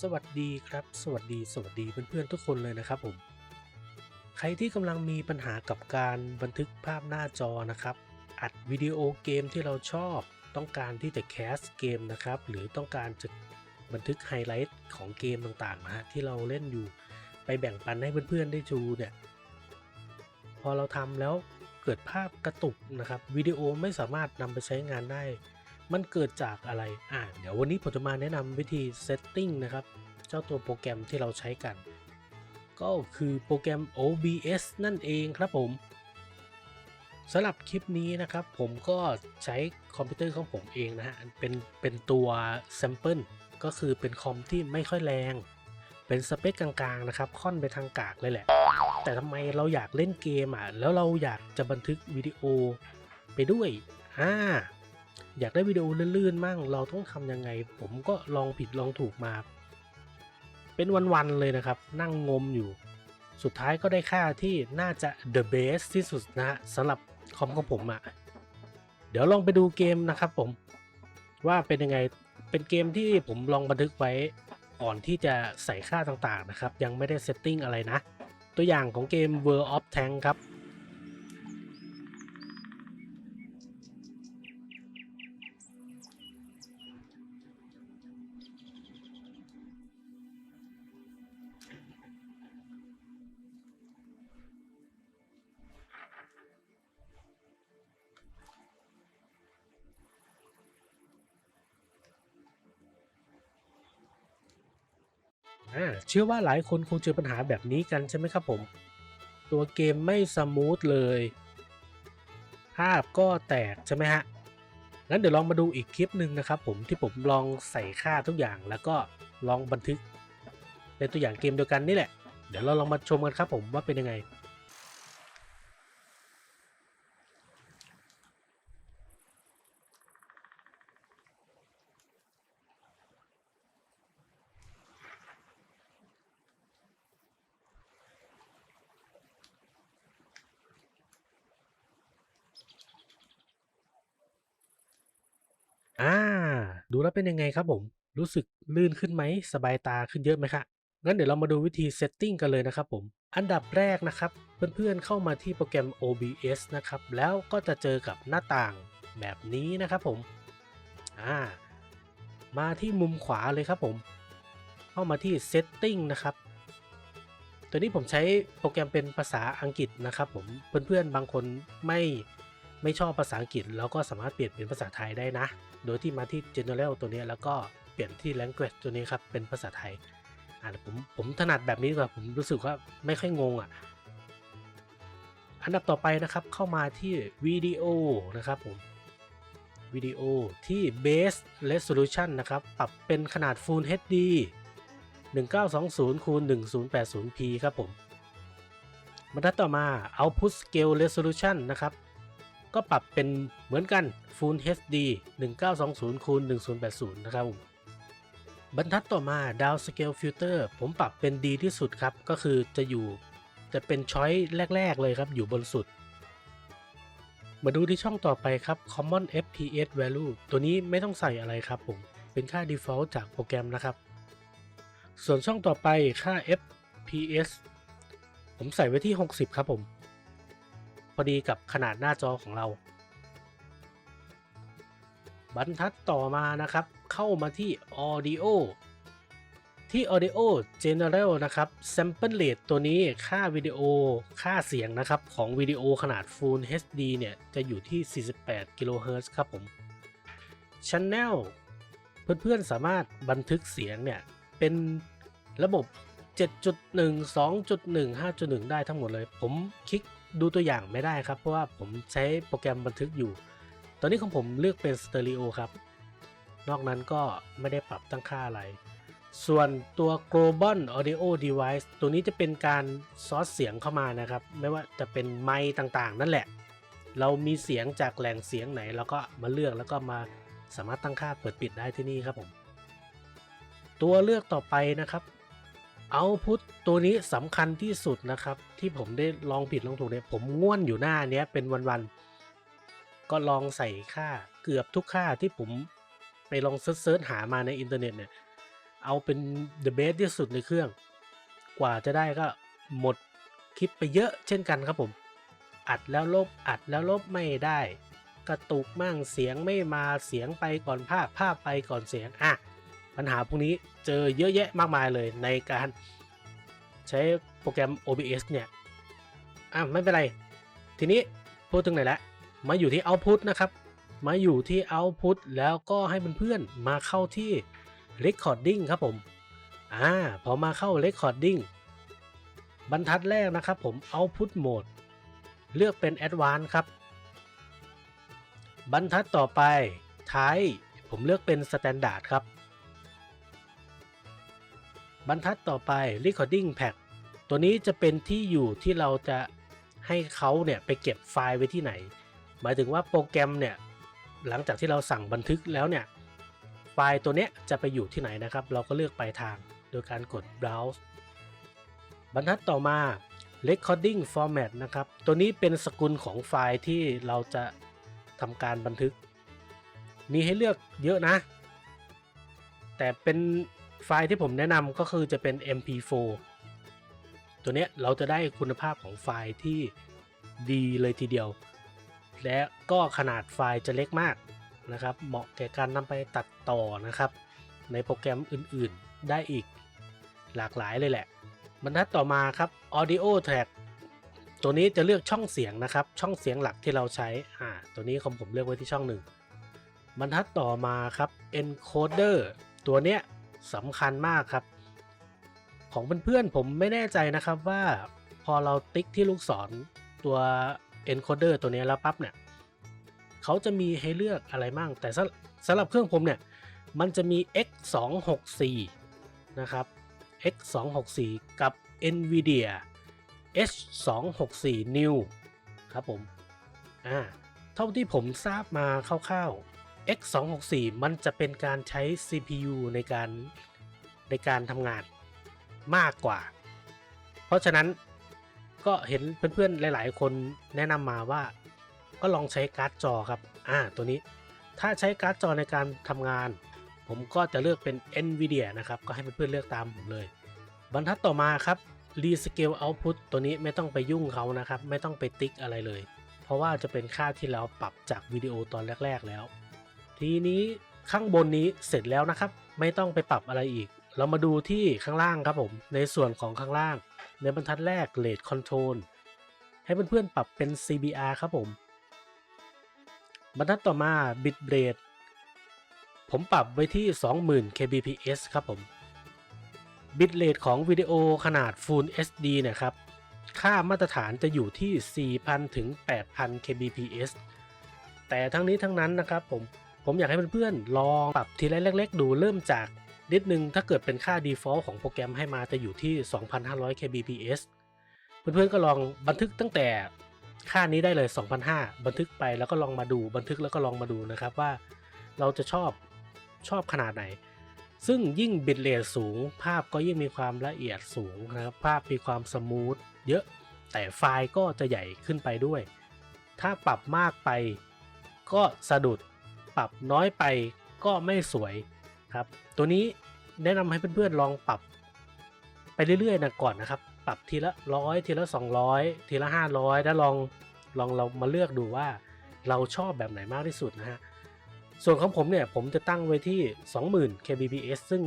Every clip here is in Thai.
สวัสดีครับ สวัสดีสวัสดีเพื่อนๆทุกคนเลยนะครับผม ใครที่กำลังมีปัญหากับการบันทึกภาพหน้าจอนะครับ อัดวิดีโอเกมที่เราชอบ ต้องการที่จะแคสเกมนะครับ หรือต้องการจะบันทึกไฮไลท์ของเกมต่างๆนะฮะที่เราเล่นอยู่ไปแบ่งปันให้เพื่อนๆได้ดูเนี่ย พอเราทำแล้วเกิดภาพกระตุกนะครับวิดีโอไม่สามารถนำไปใช้งานได้ มันเกิดจากอะไร อ่า เดี๋ยววันนี้ผมจะมาแนะนำวิธี setting นะครับ เจ้าตัวโปรแกรมที่เราใช้กัน ก็คือโปรแกรม OBS นั่นเองครับผมสำหรับคลิปนี้นะครับ ผมก็ใช้คอมพิวเตอร์ของผมเองนะฮะ เป็น เป็นตัว sample ก็คือเป็นคอมที่ไม่ค่อยแรง เป็นสเปคกลางๆนะครับ ค่อนไปทางกากเลยแหละ แต่ทำไมเราอยากเล่นเกมอะ แล้วเราอยากจะบันทึกวิดีโอไปด้วย อ่า อยากได้วิดีโอลื่นๆ มั่ง เราต้องทำยังไง ผมก็ลองผิดลองถูกมา เป็นวันๆ เลยนะครับ นั่งงมอยู่ สุดท้ายก็ได้ค่าที่น่าจะ the best ที่สุดนะฮะสำหรับคอมของผมอะ่ะ เดี๋ยวลองไปดูเกมนะครับผม ว่าเป็นยังไง เป็นเกมที่ผมลองบันทึกไว้ก่อนที่จะใส่ค่าต่างๆนะครับ ยังไม่ได้เซตติ้งอะไรนะ ตัวอย่างของเกม World of Tank ครับ อ่าเชื่อว่าหลายคนคงเจอปัญหาแบบนี้กันใช่ไหมครับผม ตัวเกมไม่สมูทเลย ภาพก็แตกใช่ไหมฮะ งั้นเดี๋ยวลองมาดูอีกคลิปหนึ่งนะครับผมที่ผมลองใส่ค่าทุกอย่างแล้วก็ลองบันทึกในตัวอย่างเกมเดียวกันนี่แหละ เดี๋ยวเราลองมาชมกันครับผมว่าเป็นยังไง อ่า ดูแล้วเป็นยังไงครับผม รู้สึกลื่นขึ้นไหมสบายตาขึ้นเยอะไหมคะงั้นเดี๋ยวเรามาดูวิธีเซตติ้งกันเลยนะครับผมอันดับแรกนะครับ เพื่อนๆเข้ามาที่โปรแกรม OBS นะครับ แล้วก็จะเจอกับหน้าต่างแบบนี้นะครับผมอ่ามาที่มุมขวาเลยครับผม เข้ามาที่ Setting นะครับ ตัวนี้ผมใช้โปรแกรมเป็นภาษาอังกฤษนะครับผม เพื่อนๆบางคนไม่ ไม่ชอบภาษาอังกฤษแล้วก็สามารถเปลี่ยนเป็นภาษาไทยได้นะ โดยที่มาที่ General ตัวนี้แล้วก็เปลี่ยนที่ Language ตัวนี้ครับเป็นภาษาไทยอ่าผมผมถนัดแบบนี้กว่าผมรู้สึกว่าไม่ค่อยงงอะอันดับต่อไปนะครับเข้ามาที่วิดีโอนะครับผมวิดีโอที่ Base Resolution นะครับ ปรับเป็นขนาด Full HD 1920คูณ 1080p ครับผมบรรทัดต่อมา Output Scale Resolution นะครับ ก็ปรับเป็นเหมือนกัน Full HD 1920คูณ1080 นะครับผมบรรทัดต่อมา Down Scale Filter ผมปรับเป็นดีที่สุดครับ ก็คือจะอยู่จะเป็นช้อยแรก ๆ เลยครับ อยู่บนสุด มาดูที่ช่องต่อไปครับ Common FPS Value ตัวนี้ไม่ต้องใส่อะไรครับผม เป็นค่า default จากโปรแกรมนะครับ ส่วนช่องต่อไปค่า FPS ผมใส่ไว้ที่ 60 ครับผม พอดีกับขนาดหน้าจอของเรา บรรทัดต่อมานะครับ เข้ามาที่ Audio ที่ Audio General นะครับ Sample Rate ตัวนี้ค่าวิดีโอค่าเสียงนะครับ ของวิดีโอขนาด Full HD เนี่ย จะอยู่ที่ 48กิโลเฮิรตซ์ครับผม Channel เพื่อนๆสามารถบันทึกเสียงเนี่ย เป็นระบบ 7.1 2.1 5.1 ได้ทั้งหมดเลย ผมคลิก ดูตัวอย่างไม่ได้ครับ เพราะว่าผมใช้โปรแกรมบันทึกอยู่ ตอนนี้ของผมเลือกเป็นสเตอริโอครับ นอกนั้นก็ไม่ได้ปรับตั้งค่าอะไร ส่วนตัว global audio device ตัวนี้จะเป็นการซอสเสียงเข้ามานะครับ ไม่ว่าจะเป็นไมค์ต่างๆ นั่นแหละ เรามีเสียงจากแหล่งเสียงไหนเราก็มาเลือกแล้วก็มาสามารถตั้งค่าเปิดปิดได้ที่นี่ครับผม ตัวเลือกต่อไปนะครับ Output ตัวนี้สำคัญที่สุดนะครับ ที่ผมได้ลองผิดลองถูกเนี่ยผมง่วนอยู่หน้าเนี้ยเป็นวันๆก็ลองใส่ค่าเกือบทุกค่าที่ผมไปลองเซิร์ชหามาในอินเทอร์เน็ตเนี่ยเอาเป็น the best ที่สุดในเครื่อง กว่าจะได้ก็หมดคลิปไปเยอะเช่นกันครับผม อัดแล้วลบอัดแล้วลบไม่ได้ กระตุกมั่งเสียงไม่มาเสียงไปก่อนภาพภาพไปก่อนเสียงอะปัญหาพวกนี้เจอเยอะแยะมากมายเลยในการ ใช้โปรแกรม OBS เนี่ยอะไม่เป็นไร ทีนี้พูดถึงไหนแล้วมาอยู่ที่ Output นะครับ มาอยู่ที่ Output แล้วก็ให้เพื่อนๆมาเข้าที่ Recording ครับผมอ่าพอมาเข้า Recording บรรทัดแรกนะครับผม Output Mode เลือกเป็น Advanced ครับ บรรทัดต่อไปท้ายผมเลือกเป็น Standard ครับ บรรทัดต่อไป Recording Pack ตัวนี้จะเป็นที่อยู่ที่เราจะให้เขาเนี่ยไปเก็บไฟล์ไว้ที่ไหน หมายถึงว่าโปรแกรมเนี่ยหลังจากที่เราสั่งบันทึกแล้วเนี่ยไฟล์ตัวเนี้ยจะไปอยู่ที่ไหนนะครับ เราก็เลือกไปทางโดยการกด browse บรรทัดต่อมา recording format นะครับ ตัวนี้เป็นสกุลของไฟล์ที่เราจะทำการบันทึก มีให้เลือกเยอะนะ แต่เป็น ไฟล์ที่ผมแนะนำก็คือจะเป็น mp4 ตัวเนี้ยเราจะได้คุณภาพของไฟล์ที่ดีเลยทีเดียว และก็ขนาดไฟล์จะเล็กมากนะครับ เหมาะแก่การนำไปตัดต่อนะครับ ในโปรแกรมอื่นๆได้อีกหลากหลายเลยแหละบรรทัดต่อมาครับ audio track ตัวนี้จะเลือกช่องเสียงนะครับ ช่องเสียงหลักที่เราใช้อ่าตัวนี้ของผมเลือกไว้ที่ช่องหนึ่งบรรทัดต่อมาครับ encoder ตัวเนี้ย สำคัญมากครับ ของเพื่อนๆผมไม่แน่ใจนะครับว่าพอเราติ๊กที่ลูกศรตัว encoder ตัวนี้แล้วปั๊บเนี่ยเขาจะมีให้เลือกอะไรมั่งแต่สำสำหรับเครื่องผมเนี่ย มันจะมี x 2 6 4นะครับ x 2 6 4กับ nvidia h 2 6 4 new ครับผมอ่าเท่าที่ผมทราบมาคร่าวๆ x 2 6 4 มันจะเป็นการใช้ CPU ในการในการทำงานมากกว่า เพราะฉะนั้นก็เห็นเพื่อนๆ หลายๆ คนแนะนำมาว่าก็ลองใช้การ์ดจอครับ อ่า ตัวนี้ ถ้าใช้การ์ดจอในการทำงาน ผมก็จะเลือกเป็น NVIDIA นะครับ ก็ให้เพื่อนๆเลือกตามผมเลย บรรทัดต่อมาครับ Rescale Output ตัวนี้ไม่ต้องไปยุ่งเขานะครับ ไม่ต้องไปติ๊กอะไรเลย เพราะว่าจะเป็นค่าที่เราปรับจากวิดีโอตอนแรก ๆ แล้ว ทีนี้ข้างบนนี้เสร็จแล้วนะครับ ไม่ต้องไปปรับอะไรอีก เรามาดูที่ข้างล่างครับผม ในส่วนของข้างล่าง ในบรรทัดแรก Rate Control ให้เพื่อนๆปรับเป็น CBR ครับผม บรรทัดต่อมา Bitrate ผมปรับไว้ที่ 20,000 kbps ครับผม Bitrate ของวิดีโอขนาด Full HD นะครับ ค่ามาตรฐานจะอยู่ที่ 4,000 ถึง 8,000 kbps แต่ทั้งนี้ทั้งนั้นนะครับผม ผมอยากให้เพื่อนๆลองปรับทีละเล็ก ๆ ดูเริ่มจากนิดนึงถ้าเกิดเป็นค่า default ของโปรแกรมให้มาจะอยู่ที่ 2,500 kbps เพื่อนๆก็ลองบันทึกตั้งแต่ค่านี้ได้เลย 2,500 บันทึกไปแล้วก็ลองมาดูบันทึกแล้วก็ลองมาดูนะครับว่าเราจะชอบชอบขนาดไหน ซึ่งยิ่งบิตเรทสูง ภาพก็ยิ่งมีความละเอียดสูงนะครับภาพมีความสมูทเยอะแต่ไฟล์ก็จะใหญ่ขึ้นไปด้วย ถ้าปรับมากไปก็สะดุด ปรับน้อยไปก็ไม่สวยครับ ตัวนี้แนะนำให้เพื่อนๆลองปรับ ไปเรื่อยๆนะก่อนนะครับ ปรับทีละร้อยทีละ 200 ทีละ 500 แล้วลองลองเรามาเลือกดูว่าเราชอบแบบไหนมากที่สุดนะฮะส่วนของผมเนี่ยผมจะตั้งไว้ที่ 20,000 kbps ซึ่ง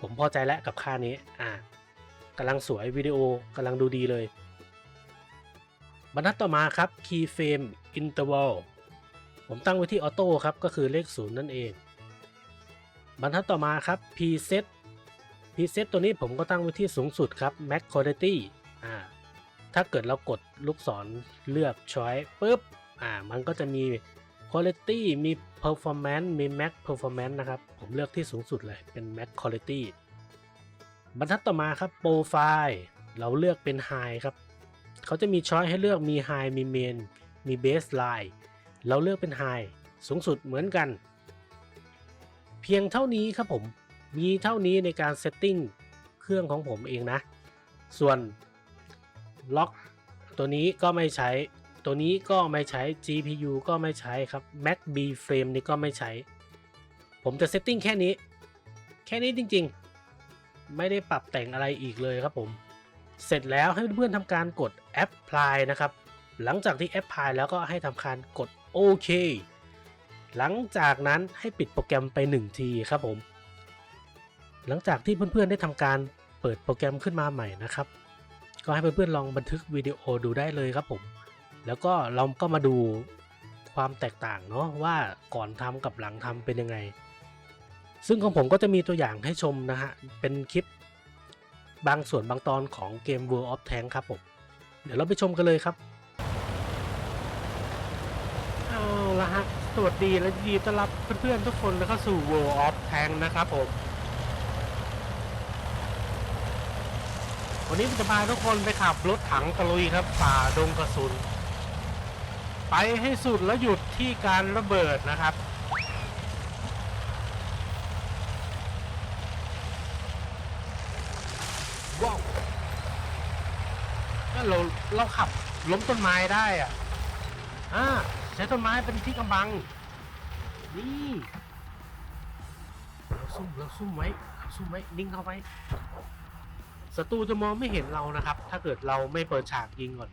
ผมพอใจแล้วกับค่านี้อ่ากำลังสวยวิดีโอกำลังดูดีเลย บรรทัดต่อมาครับ keyframe interval ผมตั้งไว้ที่ออโต้ครับก็คือเลขศูนย์นั่นเอง บรรทัดต่อมาครับ preset preset ตัวนี้ผมก็ตั้งไว้ที่สูงสุดครับ max quality อ่าถ้าเกิดเรากดลูกศรเลือก choice ปุ๊บอ่ามันก็จะมี quality มี performance มี max performance นะครับ ผมเลือกที่สูงสุดเลยเป็น max quality บรรทัดต่อมาครับ profile เราเลือกเป็น high ครับ เขาจะมีช้อยให้เลือกมี high มี main มี baseline เราเลือกเป็น high สูงสุดเหมือนกัน เพียงเท่านี้ครับผม มีเท่านี้ในการ setting เครื่องของผมเองนะ ส่วนล็อกตัวนี้ก็ไม่ใช้ ตัวนี้ก็ไม่ใช้ GPU ก็ไม่ใช้ครับ Mac B Frame นี่ก็ไม่ใช้ ผมจะ setting แค่นี้ แค่นี้จริงๆ ไม่ได้ปรับแต่งอะไรอีกเลยครับผม เสร็จแล้วให้เพื่อนๆทำการกด apply นะครับ หลังจากที่ apply แล้วก็ให้ทำการกด โอเค หลังจากนั้นให้ปิดโปรแกรมไป 1 ทีครับผม หลังจากที่เพื่อนๆได้ทำการเปิดโปรแกรมขึ้นมาใหม่นะครับ ก็ให้เพื่อนๆลองบันทึกวิดีโอดูได้เลยครับผม แล้วก็เราก็มาดูความแตกต่างเนาะว่าก่อนทำกับหลังทำเป็นยังไง ซึ่งของผมก็จะมีตัวอย่างให้ชมนะฮะ เป็นคลิปบางส่วนบางตอนของเกม World of Tank ครับผม เดี๋ยวเราไปชมกันเลยครับ เอาละฮะ สวัสดีและยินดีต้อนรับเพื่อนๆทุกคนเข้าสู่ World of Tank นะครับผม วันนี้ผมจะพาทุกคนไปขับรถถังตะลุยครับฝ่าดงกระสุน ไปให้สุดแล้วหยุดที่การระเบิดนะครับ ว้าวถ้าเราเราขับล้มต้นไม้ได้อะอ่า ช้ต้นไม้เป็นที่กำบัง นี่เราซุ่มเราซุ่มไว้เราซุ่มไว้นิ่งเข้าไว้ศัตรูจะมองไม่เห็นเรานะครับ ถ้าเกิดเราไม่เปิดฉากยิงก่อน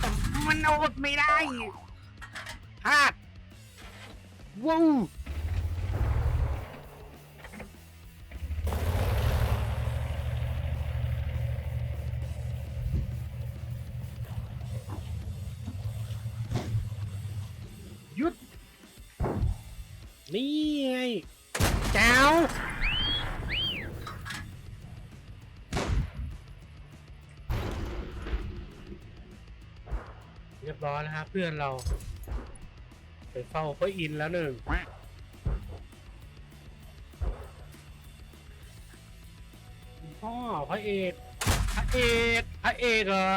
แต่มันเอาอดไม่ได้พลาดว้าว นี่ไงแก้วเรียบร้อยแล้วครับเพื่อนเรา ไปเฝ้าพระอินทร์แล้วหนึ่งพ่อพระเอกพระเอกพระเอกเหรอ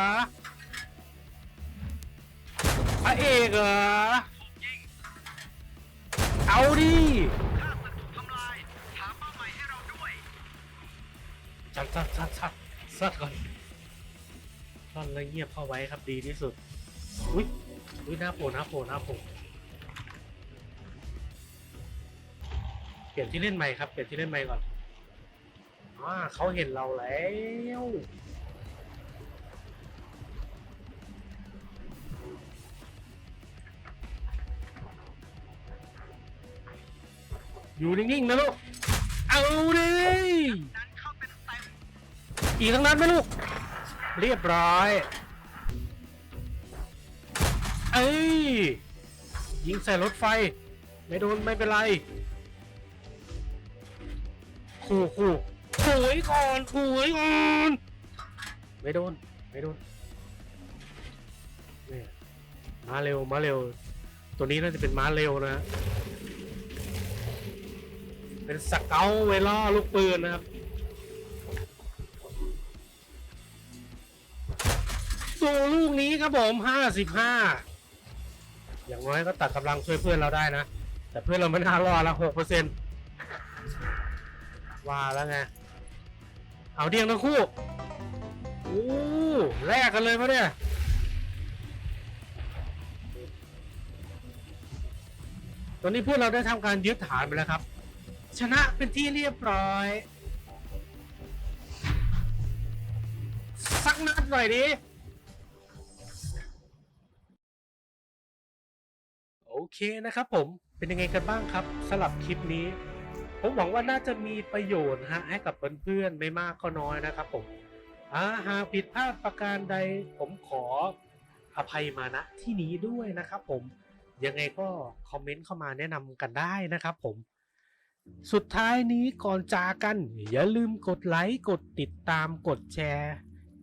พระเอกเหรอ เอาดิชัดชัดชัดชัดชัดก่อนซ่อนแล้วเงียบเข้าไว้ครับดีที่สุด อุ้ยอุ้ยหน้าโผล่หน้าโผล่หน้าโผล่เปลี่ยนที่เล่นใหม่ครับ เปลี่ยนที่เล่นใหม่ก่อนอ่าเขาเห็นเราแล้ว อยู่นิ่งๆนะลูก เอาดิอีกทั้งนั้นไหมลูก เรียบร้อย เอ้ย ยิงใส่รถไฟ ไม่โดนไม่เป็นไร ขู่ขู่ขู่ไว้ก่อนขู่ไว้ก่อน ไม่โดน ไม่โดนเนี่ยมาเร็ว มาเร็ว ตัวนี้น่าจะเป็นม้าเร็วนะฮะ เป็นสเกลเวล่อลูกปืนนะครับดูลูกนี้ครับผมห้าสิบห้าอย่างน้อยก็ตัดกำลังช่วยเพื่อนเราได้นะ แต่เพื่อนเราไม่น่ารอดละหกเปอร์เซ็นต์ว่าแล้วไง เอาเดียงทั้งคู่โอ้แลกกันเลยปะเนี่ยตอนนี้เพวกเราได้ทำการยึดฐานไปแล้วครับ ชนะเป็นที่เรียบร้อย สักนัดหน่อยดิ โอเคนะครับผมเป็นยังไงกันบ้างครับสำหรับคลิปนี้ ผมหวังว่าน่าจะมีประโยชน์ฮะให้กับเพื่อนๆไม่มากก็น้อยนะครับผมอาหากผิดพลาดประการใดผมขออภัยมาณที่นี้ด้วยนะครับผมยังไงก็คอมเมนต์เข้ามาแนะนำกันได้นะครับผม สุดท้ายนี้ก่อนจากกัน อย่าลืมกดไลค์กดติดตามกดแชร์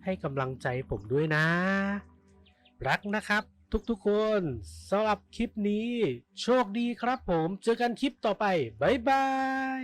ให้กำลังใจผมด้วยนะ รักนะครับทุกๆคนสำหรับคลิปนี้ โชคดีครับผมเจอกันคลิปต่อไป บ๊ายบาย